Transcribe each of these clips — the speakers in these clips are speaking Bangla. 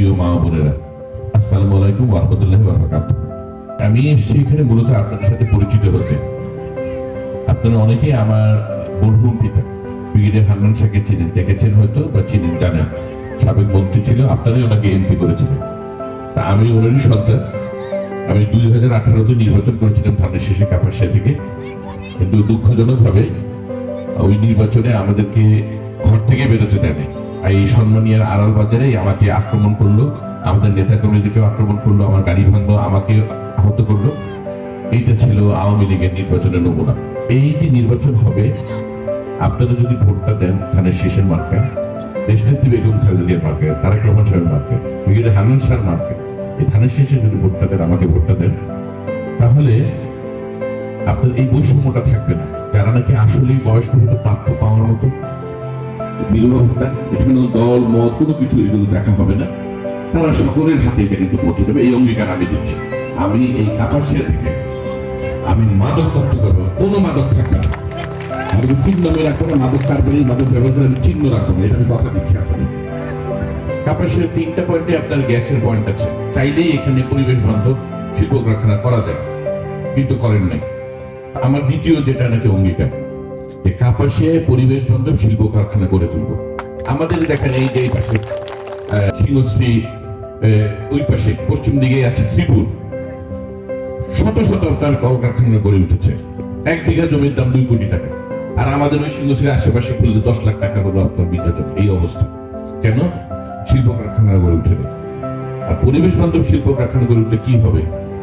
প্রিয় মা বোনেরা, আসসালামু আলাইকুম রহমতুল্লাহ বরকাত আমি এসেছি এখানে মূলত আপনাদের সাথে পরিচিত হতে। আপনারা অনেকেই আমার মরহুম পিতা, ব্রিগেডিয়ার হান্নান শাহকে চিনেন, দেখেছেন হয়তো বা চিনেন, জানেন। সাবেক মন্ত্রী ছিল, আপনারাই ওনাকে এমপি করেছিলেন। তা আমি ওনারই সন্তান। আমি দুই হাজার আঠারোতে নির্বাচন করেছিলাম ধানের শেষে কাপাসিয়া থেকে। কিন্তু দুঃখজনকভাবে ওই নির্বাচনে আমাদেরকে ঘর থেকে বেরোতে দেয়নি। এই সম্মানিয়ার আড়াল বাজারে আমাকে আক্রমণ করল। আমাদের নেতা কর্মীদেরকে আক্রমণ করল, আমার গাড়ি ভাঙলো আমাকে আহত করল। এইটা ছিল আওয়ামী লীগের নির্বাচনের নমুনা। এই যে নির্বাচন হবে, আপনারা যদি ভোটটা দেন ধানের শেষের মার্কায়, দেশনেত্রী বেগম খালেদিয়ার মার্কায়, তারেক রহমান সাহেবের মার্কায় ব্রিগেডিয়ার হামিদ শাহর মার্কায়, এই ধানের শেষে যদি ভোটটা দেন, আমাকে ভোটটা দেন, তাহলে আপনার এই বৈষম্যটা থাকবে না। যারা নাকি আসলেই বয়স্ক হতে প্রাপ্য পাওয়ার মতো বিভিন্ন দল, মত, কোনো কিছু এগুলো দেখা হবে না। তারা সকলের হাতে এটা কিন্তু পৌঁছে এই অঙ্গীকার আমি দিচ্ছি। আমি এই কাপাসিয়া থেকে আমি মাদক মুক্ত করব। কোনো মাদক থাকবে না। আমি চিহ্ন আমি রাখব না। মাদক মাদক ব্যবহার আমি চিহ্ন রাখব না। এটা আমি কথা দিচ্ছি কাপাসের তিনটা পয়েন্টে আপনার গ্যাসের পয়েন্ট আছে। চাইলেই এখানে পরিবেশ বান্ধব শিল্প কারখানা করা যায়। কিন্তু করেন নাই। আমার দ্বিতীয় যেটা নাকি অঙ্গীকার। যে কাপাসিয়ায় পরিবেশ বান্ধব শিল্প কারখানা করে তুলব। আমাদের দেখেন এই যে পাশে সিংহশ্রী ওই পাশে, পশ্চিম দিকে আছে শ্রীপুর। শত শত কলকারখানা গড়ে উঠেছে। এক বিঘা জমির দাম দুই কোটি টাকা। আর আমাদের ওই সিংহশ্রীর আশেপাশে খুললে দশ লাখ টাকা হলো আপনার বিঘা জমি। এই অবস্থা। কেন? শিল্প কারখানা গড়ে উঠেনি। আর পরিবেশ বান্ধব শিল্প কারখানা গড়ে উঠলে কি হবে?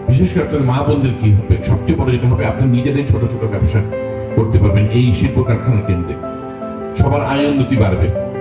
বিশেষ করে আপনার মা বোনদের কি হবে? সবচেয়ে বড় যেটা হবে, আপনার নিজেরাই ছোট ছোট ব্যবসা। করতে পারবেন এই শিল্প কারখানা কেন্দ্রে। সবার আয় উন্নতি বাড়বে।